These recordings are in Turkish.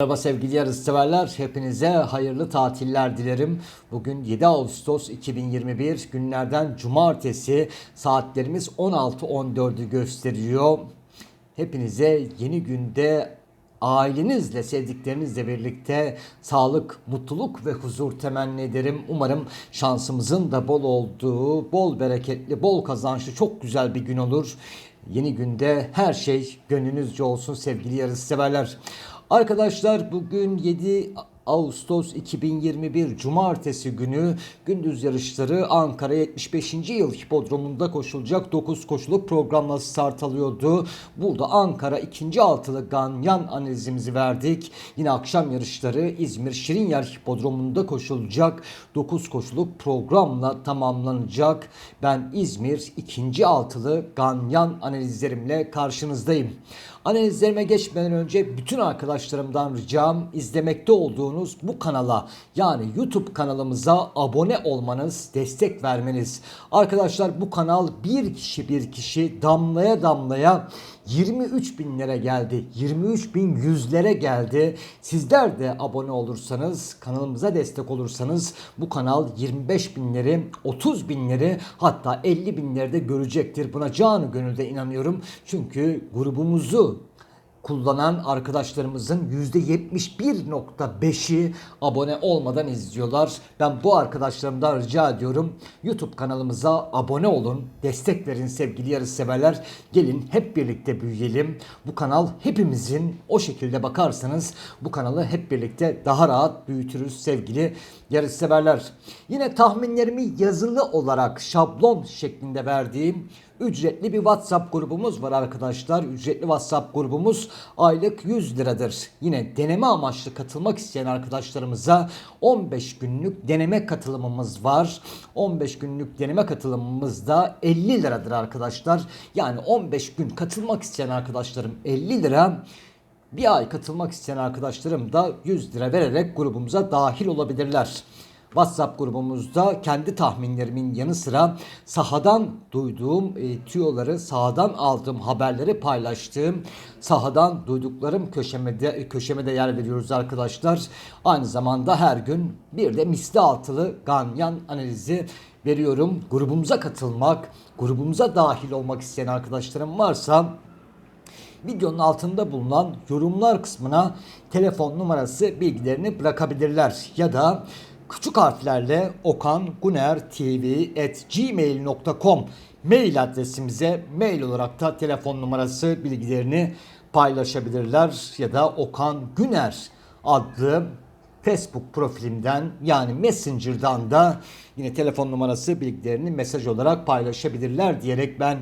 Merhaba sevgili yarışseverler. Hepinize hayırlı tatiller dilerim. Bugün 7 Ağustos 2021 günlerden cumartesi saatlerimiz 16.14'ü gösteriyor. Hepinize yeni günde ailenizle, sevdiklerinizle birlikte sağlık, mutluluk ve huzur temenni ederim. Umarım şansımızın da bol olduğu, bol bereketli, bol kazançlı çok güzel bir gün olur. Yeni günde her şey gönlünüzce olsun sevgili yarışseverler. Arkadaşlar bugün 7 Ağustos 2021 Cumartesi günü gündüz yarışları Ankara 75. yıl hipodromunda koşulacak 9 koşuluk programla start alıyordu. Burada Ankara 2. altılı ganyan analizimizi verdik. Yine akşam yarışları İzmir Şirinyer hipodromunda koşulacak 9 koşuluk programla tamamlanacak. Ben İzmir 2. altılı ganyan analizlerimle karşınızdayım. Analizlerime geçmeden önce bütün arkadaşlarımdan ricam izlemekte olduğunuz bu kanala yani YouTube kanalımıza abone olmanız, destek vermeniz. Arkadaşlar bu kanal bir kişi bir kişi damlaya damlaya 23 binlere geldi. 23 bin yüzlere geldi. Sizler de abone olursanız, kanalımıza destek olursanız bu kanal 25 binleri, 30 binleri hatta 50 binleri de görecektir. Buna canı gönülde inanıyorum. Çünkü grubumuzu kullanan arkadaşlarımızın %71.5'i abone olmadan izliyorlar. Ben bu arkadaşlarımdan rica ediyorum. YouTube kanalımıza abone olun. Destek verin sevgili yarışseverler. Gelin hep birlikte büyüyelim. Bu kanal hepimizin o şekilde bakarsanız bu kanalı hep birlikte daha rahat büyütürüz sevgili yarışseverler. Yine tahminlerimi yazılı olarak şablon şeklinde verdiğim ücretli bir WhatsApp grubumuz var arkadaşlar. Ücretli WhatsApp grubumuz aylık 100 liradır. Yine deneme amaçlı katılmak isteyen arkadaşlarımıza 15 günlük deneme katılımımız var. 15 günlük deneme katılımımız da 50 liradır arkadaşlar. Yani 15 gün katılmak isteyen arkadaşlarım 50 lira. Bir ay katılmak isteyen arkadaşlarım da 100 lira vererek grubumuza dahil olabilirler. WhatsApp grubumuzda kendi tahminlerimin yanı sıra sahadan duyduğum e, tüyoları, sahadan aldığım haberleri paylaştığım, sahadan duyduklarım köşemede köşemede yer veriyoruz arkadaşlar. Aynı zamanda her gün bir de misli altılı ganyan analizi veriyorum. Grubumuza katılmak, grubumuza dahil olmak isteyen arkadaşlarım varsa videonun altında bulunan yorumlar kısmına telefon numarası bilgilerini bırakabilirler. Ya da küçük harflerle okanguner.tv@gmail.com mail adresimize mail olarak da telefon numarası bilgilerini paylaşabilirler ya da Okan Güner adlı Facebook profilimden yani Messenger'dan da yine telefon numarası bilgilerini mesaj olarak paylaşabilirler diyerek ben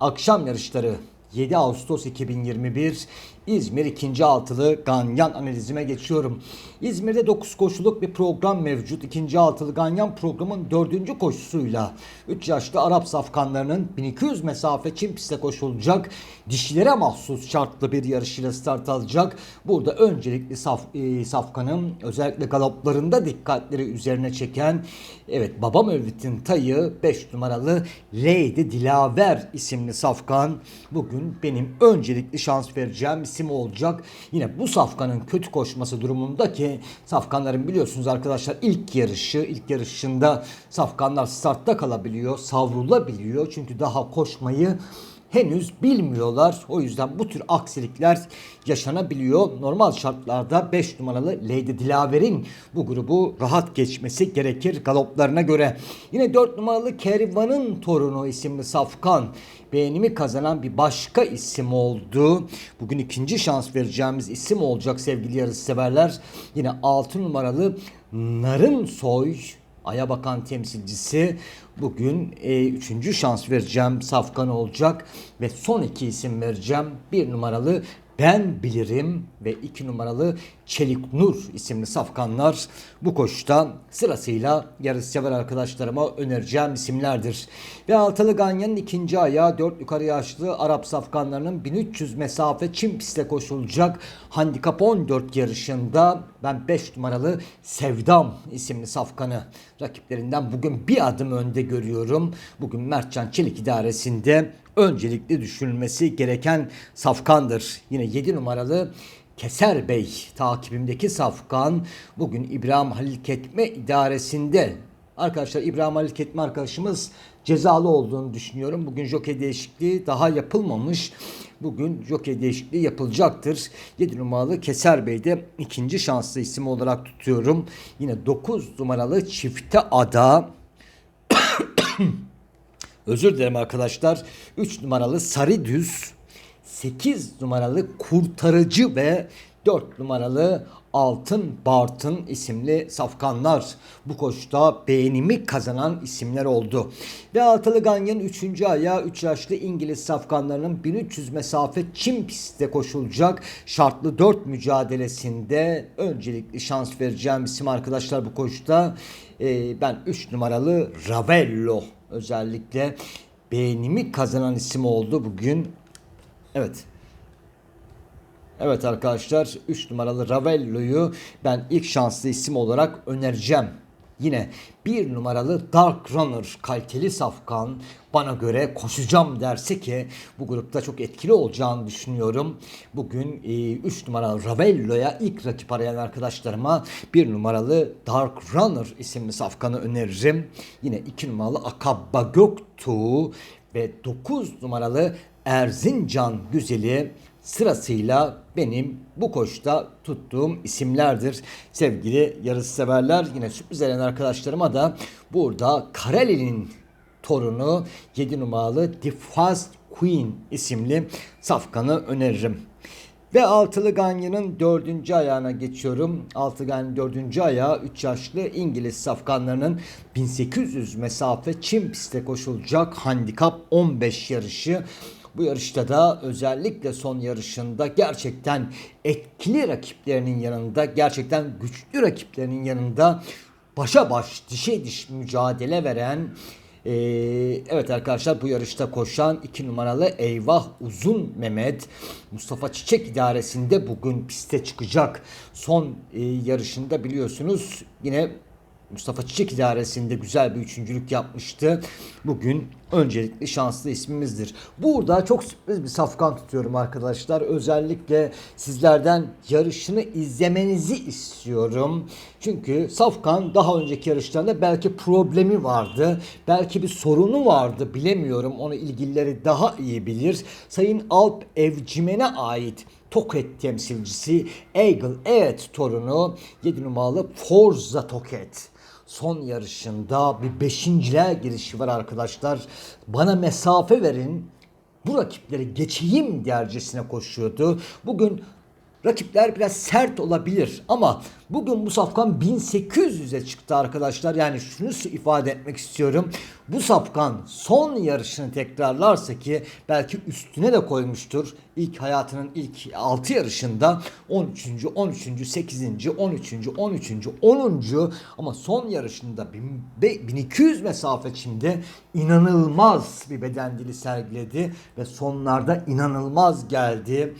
akşam yarışları 7 Ağustos 2021 İzmir 2. altılı ganyan analizime geçiyorum. İzmir'de 9 koşuluk bir program mevcut. 2. altılı ganyan programın 4. koşusuyla 3 yaşlı Arap safkanlarının 1200 mesafe çim piste koşulacak. Dişilere mahsus şartlı bir yarışıyla start alacak. Burada öncelikli saf, e, safkanın özellikle galoplarında dikkatleri üzerine çeken evet Baba Mevlüt'ün tayı 5 numaralı Lady Dilaver isimli safkan bugün benim öncelikli şans vereceğim isim olacak. Yine bu safkanın kötü koşması durumunda ki safkanların biliyorsunuz arkadaşlar ilk yarışı ilk yarışında safkanlar startta kalabiliyor, savrulabiliyor. Çünkü daha koşmayı henüz bilmiyorlar. O yüzden bu tür aksilikler yaşanabiliyor. Normal şartlarda 5 numaralı Lady Dilaver'in bu grubu rahat geçmesi gerekir galoplarına göre. Yine 4 numaralı Kervan'ın torunu isimli Safkan beğenimi kazanan bir başka isim oldu. Bugün ikinci şans vereceğimiz isim olacak sevgili yarışseverler. Yine 6 numaralı Narın Soy Ay'a bakan temsilcisi bugün e, üçüncü şans vereceğim Safkan olacak ve son iki isim vereceğim. Bir numaralı ben bilirim ve iki numaralı Çelik Nur isimli safkanlar bu koşuda sırasıyla yarışsever arkadaşlarıma önereceğim isimlerdir. Ve altılı ganyanın ikinci ayağı dört yukarı yaşlı Arap safkanlarının 1300 mesafe çim pistte koşulacak handikap 14 yarışında ben 5 numaralı Sevdam isimli safkanı rakiplerinden bugün bir adım önde görüyorum. Bugün Mertcan Çelik idaresinde öncelikli düşünülmesi gereken safkandır. Yine 7 numaralı Keser Bey takibimdeki safkan bugün İbrahim Halil Ketme idaresinde. Arkadaşlar İbrahim Halil Ketme arkadaşımız cezalı olduğunu düşünüyorum. Bugün jockey değişikliği daha yapılmamış. Bugün jockey değişikliği yapılacaktır. 7 numaralı Keser Bey de ikinci şanslı isim olarak tutuyorum. Yine 9 numaralı çifte ada Özür dilerim arkadaşlar. 3 numaralı Sarı Düz, 8 numaralı Kurtarıcı ve 4 numaralı Altın Bartın isimli safkanlar bu koşuda beğenimi kazanan isimler oldu. Ve Altılı Ganyan'ın 3. ayağı 3 yaşlı İngiliz safkanlarının 1300 mesafe çim pistte koşulacak şartlı 4 mücadelesinde öncelikli şans vereceğim isim arkadaşlar bu koşuda. Ee, ben 3 numaralı Ravello özellikle beğenimi kazanan isim oldu bugün. Evet. Evet arkadaşlar 3 numaralı Ravello'yu ben ilk şanslı isim olarak önereceğim. Yine bir numaralı Dark Runner kaliteli safkan bana göre koşacağım derse ki bu grupta çok etkili olacağını düşünüyorum. Bugün 3 e, numaralı Ravello'ya ilk rakip arayan arkadaşlarıma bir numaralı Dark Runner isimli safkanı öneririm. Yine 2 numaralı Akabba Göktuğ ve 9 numaralı Erzincan Güzeli sırasıyla benim bu koşta tuttuğum isimlerdir. Sevgili yarış severler yine sürpriz eden arkadaşlarıma da burada Kareli'nin torunu 7 numaralı The Fast Queen isimli safkanı öneririm. Ve altılı ganyanın dördüncü ayağına geçiyorum. Altılı ganyanın dördüncü ayağı 3 yaşlı İngiliz safkanlarının 1800 mesafe çim pistte koşulacak handikap 15 yarışı. Bu yarışta da özellikle son yarışında gerçekten etkili rakiplerinin yanında, gerçekten güçlü rakiplerinin yanında başa baş, dişe diş mücadele veren ee, evet arkadaşlar bu yarışta koşan 2 numaralı Eyvah Uzun Mehmet Mustafa Çiçek idaresinde bugün piste çıkacak. Son e, yarışında biliyorsunuz yine Mustafa Çiçek idaresinde güzel bir üçüncülük yapmıştı. Bugün öncelikli şanslı ismimizdir. Burada çok sürpriz bir safkan tutuyorum arkadaşlar. Özellikle sizlerden yarışını izlemenizi istiyorum. Çünkü safkan daha önceki yarışlarında belki problemi vardı. Belki bir sorunu vardı bilemiyorum. Onu ilgilileri daha iyi bilir. Sayın Alp Evcimen'e ait Toket temsilcisi Eagle Evet torunu 7 numaralı Forza Toket son yarışında bir beşinciliğe girişi var arkadaşlar. Bana mesafe verin. Bu rakipleri geçeyim dercesine koşuyordu. Bugün rakipler biraz sert olabilir ama bugün bu safkan 1800'e çıktı arkadaşlar. Yani şunu ifade etmek istiyorum. Bu safkan son yarışını tekrarlarsa ki belki üstüne de koymuştur. İlk hayatının ilk 6 yarışında 13. 13. 8. 13. 13. 10. ama son yarışında 1200 mesafe içinde inanılmaz bir beden dili sergiledi ve sonlarda inanılmaz geldi.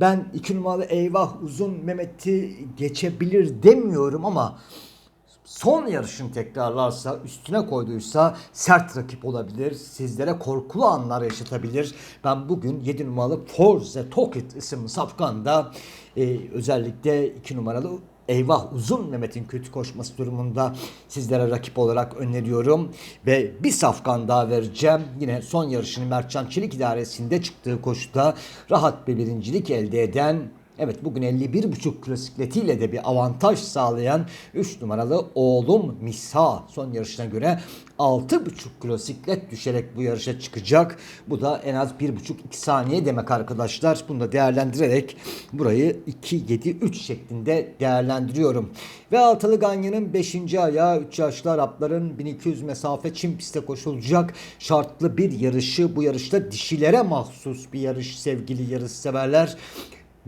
Ben iki numaralı eyvah uzun Mehmet'i geçebilir demiyorum ama son yarışını tekrarlarsa, üstüne koyduysa sert rakip olabilir. Sizlere korkulu anlar yaşatabilir. Ben bugün 7 numaralı Forze Toket isimli safkanda e, özellikle 2 numaralı eyvah uzun Mehmet'in kötü koşması durumunda sizlere rakip olarak öneriyorum. Ve bir safkan daha vereceğim. Yine son yarışını Mertcan Çelik idaresinde çıktığı koşuda rahat bir birincilik elde eden Evet bugün 51.5 klasikletiyle de bir avantaj sağlayan 3 numaralı oğlum Misa son yarışına göre 6.5 kilosiklet düşerek bu yarışa çıkacak. Bu da en az 1.5-2 saniye demek arkadaşlar. Bunu da değerlendirerek burayı 2-7-3 şeklinde değerlendiriyorum. Ve Altılı Ganyan'ın 5. ayağı 3 yaşlı Arapların 1200 mesafe Çin pistte koşulacak şartlı bir yarışı. Bu yarışta dişilere mahsus bir yarış sevgili yarış severler.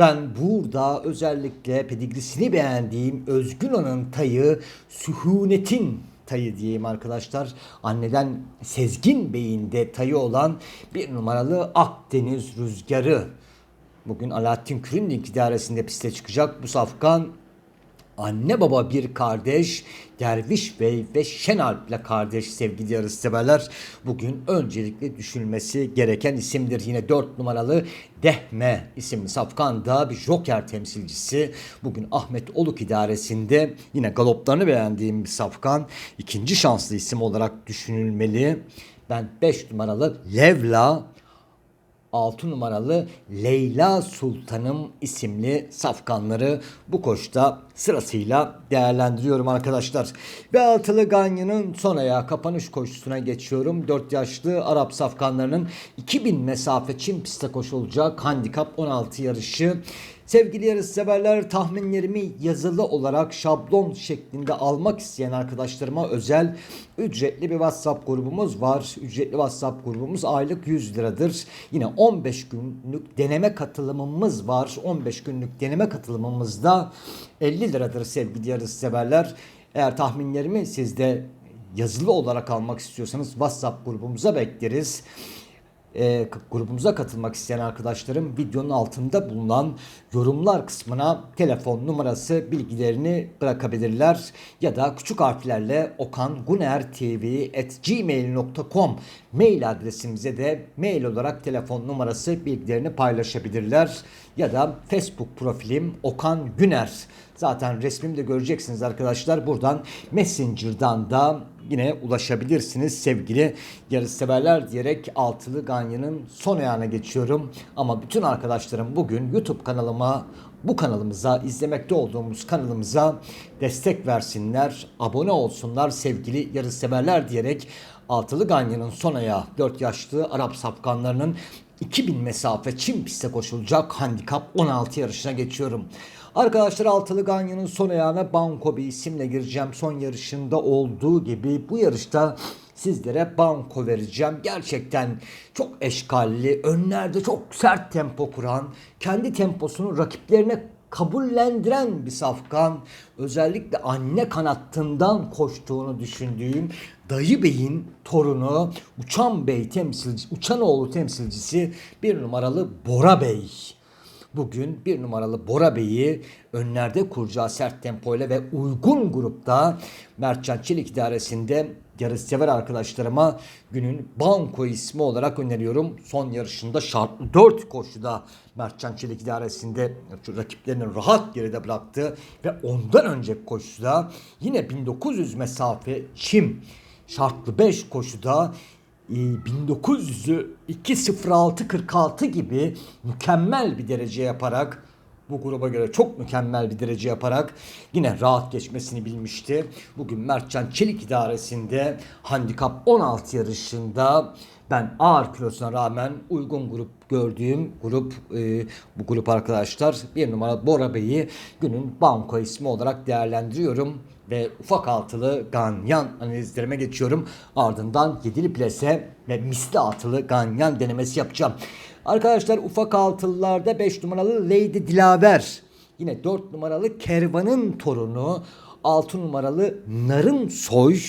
Ben burada özellikle pedigrisini beğendiğim Özgün tayı Sühunetin tayı diyeyim arkadaşlar. Anneden Sezgin Bey'in de tayı olan bir numaralı Akdeniz Rüzgarı. Bugün Alaaddin Küründik idaresinde piste çıkacak. Bu safkan anne baba bir kardeş Derviş Bey ve Şenalp ile kardeş sevgili yarışseverler. Bugün öncelikle düşünülmesi gereken isimdir. Yine 4 numaralı Dehme isimli safkanda bir joker temsilcisi. Bugün Ahmet Oluk idaresinde yine galoplarını beğendiğim bir safkan. ikinci şanslı isim olarak düşünülmeli. Ben 5 numaralı Levla 6 numaralı Leyla Sultanım isimli safkanları bu koşta sırasıyla değerlendiriyorum arkadaşlar. Ve altılı Ganyan'ın son ayağı kapanış koşusuna geçiyorum. 4 yaşlı Arap safkanlarının 2000 mesafe çim pistte koşulacak handikap 16 yarışı. Sevgili yarışseverler tahminlerimi yazılı olarak şablon şeklinde almak isteyen arkadaşlarıma özel ücretli bir WhatsApp grubumuz var. Ücretli WhatsApp grubumuz aylık 100 liradır. Yine 15 günlük deneme katılımımız var. 15 günlük deneme katılımımızda 50 liradır sevgili yarışseverler. Eğer tahminlerimi sizde yazılı olarak almak istiyorsanız WhatsApp grubumuza bekleriz e, grubumuza katılmak isteyen arkadaşlarım videonun altında bulunan yorumlar kısmına telefon numarası bilgilerini bırakabilirler ya da küçük harflerle okangunertv@gmail.com mail adresimize de mail olarak telefon numarası bilgilerini paylaşabilirler ya da Facebook profilim Okan Güner Zaten resmimde göreceksiniz arkadaşlar. Buradan Messenger'dan da yine ulaşabilirsiniz sevgili yarışseverler diyerek altılı Ganyan'ın son ayağına geçiyorum. Ama bütün arkadaşlarım bugün YouTube kanalıma bu kanalımıza izlemekte olduğumuz kanalımıza destek versinler, abone olsunlar sevgili yarışseverler diyerek Altılı Ganyan'ın son ayağı 4 yaşlı Arap safkanlarının 2000 mesafe çim piste koşulacak handikap 16 yarışına geçiyorum. Arkadaşlar Altılı Ganyan'ın son ayağına Banko bir isimle gireceğim. Son yarışında olduğu gibi bu yarışta sizlere banko vereceğim. Gerçekten çok eşkalli, önlerde çok sert tempo kuran, kendi temposunu rakiplerine kabullendiren bir safkan. Özellikle anne kanattından koştuğunu düşündüğüm Dayı Bey'in torunu Uçan Bey temsilci, Uçanoğlu temsilcisi bir numaralı Bora Bey. Bugün bir numaralı Bora Bey'i önlerde kuracağı sert tempoyla ve uygun grupta Mertcan Çelik idaresinde yarışsever arkadaşlarıma günün banko ismi olarak öneriyorum. Son yarışında şartlı 4 koşuda Mertcan Çelik idaresinde rakiplerini rahat geride bıraktı ve ondan önce koşuda yine 1900 mesafe çim şartlı 5 koşuda 1900'ü ee, 2.06.46 gibi mükemmel bir derece yaparak bu gruba göre çok mükemmel bir derece yaparak yine rahat geçmesini bilmişti. Bugün Mertcan Çelik idaresinde handikap 16 yarışında ben ağır kilosuna rağmen uygun grup gördüğüm grup e, bu grup arkadaşlar bir numara Bora Bey'i günün banko ismi olarak değerlendiriyorum ve ufak altılı ganyan analizlerime geçiyorum. Ardından yedili plase ve misli altılı ganyan denemesi yapacağım. Arkadaşlar ufak altılılarda 5 numaralı Lady Dilaver. Yine 4 numaralı Kervan'ın torunu. 6 numaralı Narın Soy.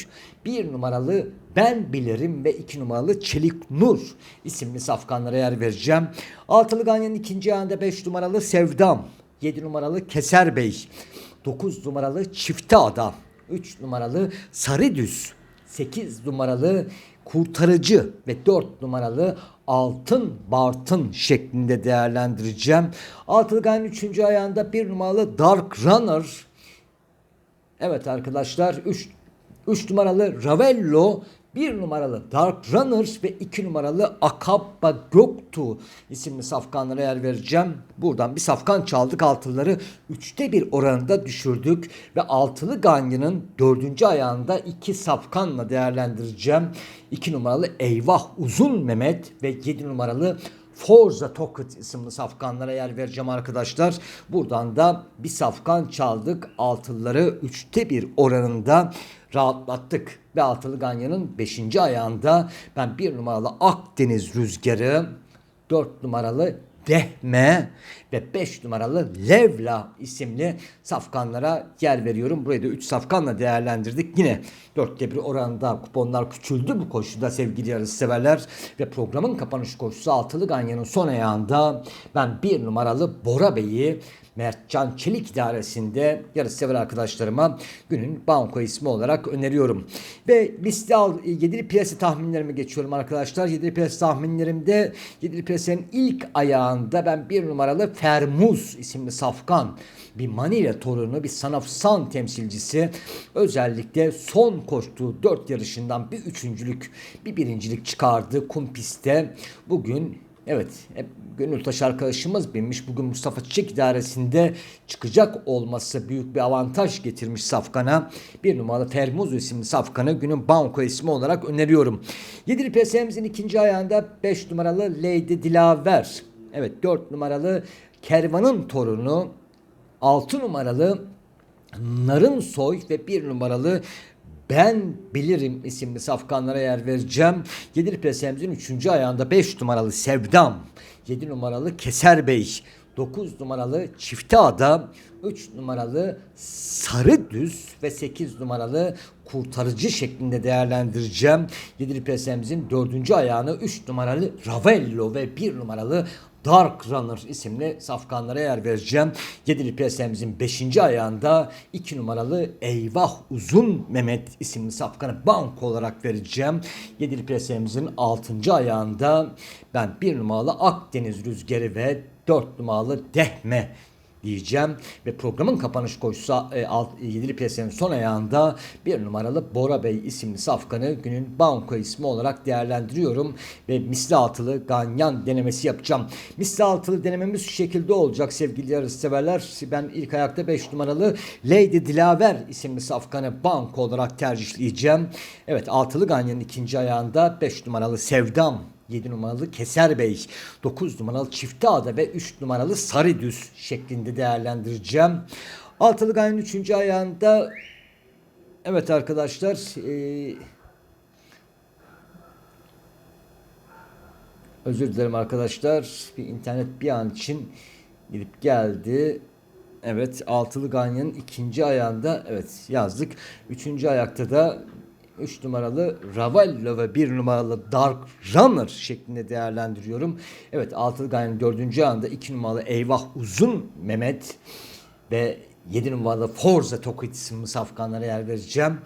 1 numaralı Ben Bilirim ve 2 numaralı Çelik Nur isimli safkanlara yer vereceğim. Altılı Ganyan'ın ikinci ayağında 5 numaralı Sevdam. 7 numaralı Keser Bey. 9 numaralı Çifte Ada, 3 numaralı Sarıdüz, 8 numaralı Kurtarıcı ve 4 numaralı Altın Bartın şeklinde değerlendireceğim. Altılı Gayen 3. ayağında 1 numaralı Dark Runner. Evet arkadaşlar 3 3 numaralı Ravello 1 numaralı Dark Runners ve 2 numaralı Akabba Göktuğ isimli safkanlara yer vereceğim. Buradan bir safkan çaldık altılıları 3'te 1 oranında düşürdük ve altılı Ganyan'ın 4. ayağında 2 safkanla değerlendireceğim. 2 numaralı Eyvah Uzun Mehmet ve 7 numaralı Forza Toket isimli safkanlara yer vereceğim arkadaşlar. Buradan da bir safkan çaldık. Altılıları 3'te 1 oranında rahatlattık. Ve Altılı Ganyan'ın 5. ayağında ben 1 numaralı Akdeniz Rüzgarı, 4 numaralı Dehme ve 5 numaralı Levla isimli safkanlara yer veriyorum. Burayı da 3 safkanla değerlendirdik. Yine 4'te 1 oranında kuponlar küçüldü bu koşuda sevgili yarısı severler. Ve programın kapanış koşusu Altılı Ganyan'ın son ayağında ben 1 numaralı Bora Bey'i Mertcan Çelik idaresinde yarışsever arkadaşlarıma günün banko ismi olarak öneriyorum. Ve liste al, yedili piyasa tahminlerime geçiyorum arkadaşlar. Yedili piyasa tahminlerimde yedili piyasanın ilk ayağında ben bir numaralı Fermuz isimli safkan bir Manila torunu bir sanafsan temsilcisi özellikle son koştuğu dört yarışından bir üçüncülük bir birincilik çıkardı kum pistte. Bugün evet hep gönül taşı arkadaşımız binmiş bugün Mustafa Çiçek idaresinde çıkacak olması büyük bir avantaj getirmiş Safkan'a. Bir numaralı Fermuz isimli Safkan'ı günün banko ismi olarak öneriyorum. Yedili PSM'imizin ikinci ayağında 5 numaralı Lady Dilaver. Evet 4 numaralı Kervan'ın torunu 6 numaralı Narın Soy ve 1 numaralı Ben Bilirim isimli safkanlara yer vereceğim. 7 pesemizin 3. ayağında 5 numaralı Sevdam, 7 numaralı Keser Bey, 9 numaralı Çifte Ada, 3 numaralı Sarı Düz ve 8 numaralı Kurtarıcı şeklinde değerlendireceğim. 7 pesemizin 4. ayağını 3 numaralı Ravello ve 1 numaralı Dark Runner isimli safkanlara yer vereceğim. Yedili piyasamızın 5. ayağında 2 numaralı Eyvah Uzun Mehmet isimli safkanı banko olarak vereceğim. Yedili piyasamızın 6. ayağında ben 1 numaralı Akdeniz Rüzgarı ve 4 numaralı Dehme diyeceğim. Ve programın kapanış koşusu e, alt, e, yedili piyasanın son ayağında bir numaralı Bora Bey isimli safkanı günün banko ismi olarak değerlendiriyorum. Ve misli altılı ganyan denemesi yapacağım. Misli altılı denememiz şu şekilde olacak sevgili yarışseverler. Ben ilk ayakta 5 numaralı Lady Dilaver isimli safkanı banko olarak tercihleyeceğim. Evet altılı ganyanın ikinci ayağında 5 numaralı Sevdam 7 numaralı Keser Bey, 9 numaralı Çifte Ada ve 3 numaralı Sarı Düz şeklinde değerlendireceğim. Altılı Ganyan 3. ayağında evet arkadaşlar e, özür dilerim arkadaşlar bir internet bir an için gidip geldi. Evet altılı ganyanın ikinci ayağında evet yazdık. Üçüncü ayakta da 3 numaralı Ravallo ve 1 numaralı Dark Runner şeklinde değerlendiriyorum. Evet ganyanın dördüncü ayağında 2 numaralı Eyvah Uzun Mehmet ve 7 numaralı Forza Tokit isimli safkanlara yer vereceğim.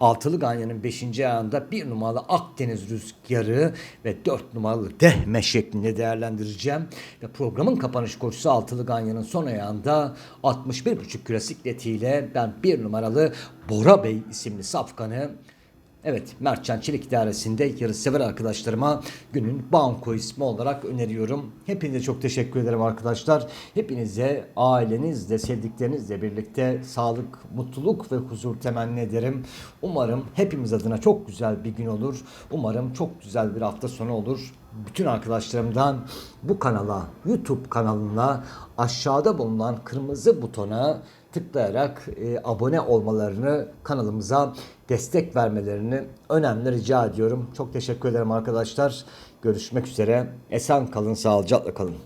Altılı Ganyan'ın 5. ayağında 1 numaralı Akdeniz Rüzgarı ve 4 numaralı Dehme şeklinde değerlendireceğim. Ve programın kapanış koşusu Altılı Ganyan'ın son ayağında 61,5 kilo sikletiyle ben 1 numaralı Bora Bey isimli safkanı Evet Mertcan Çelik İdaresi'nde yarışsever arkadaşlarıma günün banko ismi olarak öneriyorum. Hepinize çok teşekkür ederim arkadaşlar. Hepinize ailenizle, sevdiklerinizle birlikte sağlık, mutluluk ve huzur temenni ederim. Umarım hepimiz adına çok güzel bir gün olur. Umarım çok güzel bir hafta sonu olur. Bütün arkadaşlarımdan bu kanala, YouTube kanalına aşağıda bulunan kırmızı butona tıklayarak e, abone olmalarını, kanalımıza destek vermelerini önemli rica ediyorum. Çok teşekkür ederim arkadaşlar. Görüşmek üzere. Esen kalın, sağlıcakla kalın.